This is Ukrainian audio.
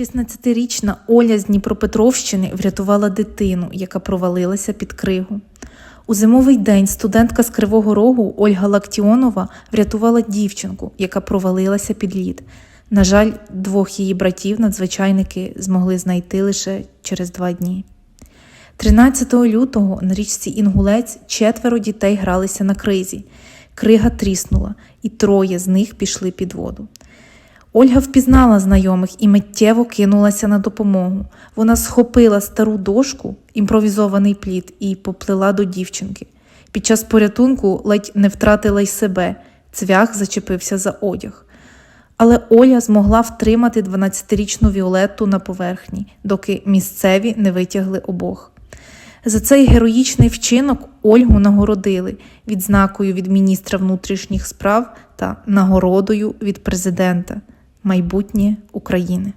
16-річна Оля з Дніпропетровщини врятувала дитину, яка провалилася під кригу. У зимовий день студентка з Кривого Рогу Ольга Лактіонова врятувала дівчинку, яка провалилася під лід. На жаль, двох її братів надзвичайники змогли знайти лише через два дні. 13 лютого на річці Інгулець четверо дітей гралися на кризі. Крига тріснула, і троє з них пішли під воду. Ольга впізнала знайомих і миттєво кинулася на допомогу. Вона схопила стару дошку, імпровізований плід, і поплила до дівчинки. Під час порятунку ледь не втратила й себе, цвях зачепився за одяг. Але Оля змогла втримати 12-річну Віолетту на поверхні, доки місцеві не витягли обох. За цей героїчний вчинок Ольгу нагородили відзнакою від міністра внутрішніх справ та нагородою від президента майбутнє України.